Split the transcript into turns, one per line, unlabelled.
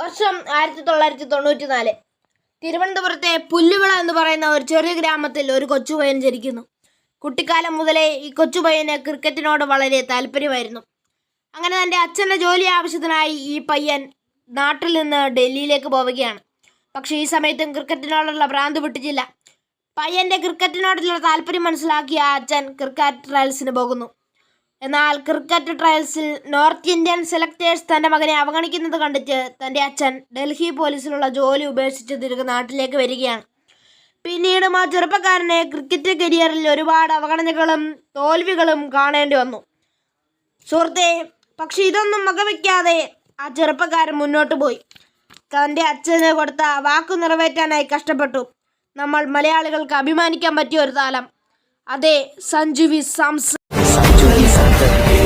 വർഷം ആയിരത്തി തൊള്ളായിരത്തി തൊണ്ണൂറ്റി നാല് തിരുവനന്തപുരത്തെ പുല്ലുവിള എന്ന് പറയുന്ന ഒരു ചെറിയ ഗ്രാമത്തിൽ ഒരു കൊച്ചുപയ്യൻ ജനിക്കുന്നു. കുട്ടിക്കാലം മുതലേ ഈ കൊച്ചുപയ്യന് ക്രിക്കറ്റിനോട് വളരെ താല്പര്യമായിരുന്നു. അങ്ങനെ തന്റെ അച്ഛന്റെ ജോലി ആവശ്യത്തിനായി ഈ പയ്യൻ നാട്ടിൽ നിന്ന് ഡൽഹിയിലേക്ക് പോവുകയാണ്. പക്ഷേ ഈ സമയത്തും ക്രിക്കറ്റിനോടുള്ള ഭ്രാന്ത് പിട്ടിച്ചില്ല പയ്യന്റെ ക്രിക്കറ്റിനോടുള്ള താല്പര്യം മനസ്സിലാക്കിയ അച്ഛൻ ക്രിക്കറ്റ് ട്രയൽസിന് പോകുന്നു. എന്നാൽ ക്രിക്കറ്റ് ട്രയൽസിൽ നോർത്ത് ഇന്ത്യൻ സെലക്ടേഴ്സ് തന്റെ മകനെ അവഗണിക്കുന്നത് കണ്ടിട്ട് തന്റെ അച്ഛൻ ഡൽഹി പോലീസിലുള്ള ജോലി ഉപേക്ഷിച്ച് തിരികെ നാട്ടിലേക്ക് വരികയാണ്. പിന്നീട് ആ ചെറുപ്പക്കാരനെ ക്രിക്കറ്റ് കരിയറിൽ ഒരുപാട് അവഗണനകളും തോൽവികളും കാണേണ്ടി വന്നു. സുഹൃത്തെ പക്ഷെ ഇതൊന്നും വകവയ്ക്കാതെ ആ ചെറുപ്പക്കാരൻ മുന്നോട്ട് പോയി. തന്റെ അച്ഛന് കൊടുത്ത വാക്കു നിറവേറ്റാനായി കഷ്ടപ്പെട്ടു. നമ്മൾ മലയാളികൾക്ക് അഭിമാനിക്കാൻ പറ്റിയ ഒരു താലം. അതെ Sanju V Samson. Thank you.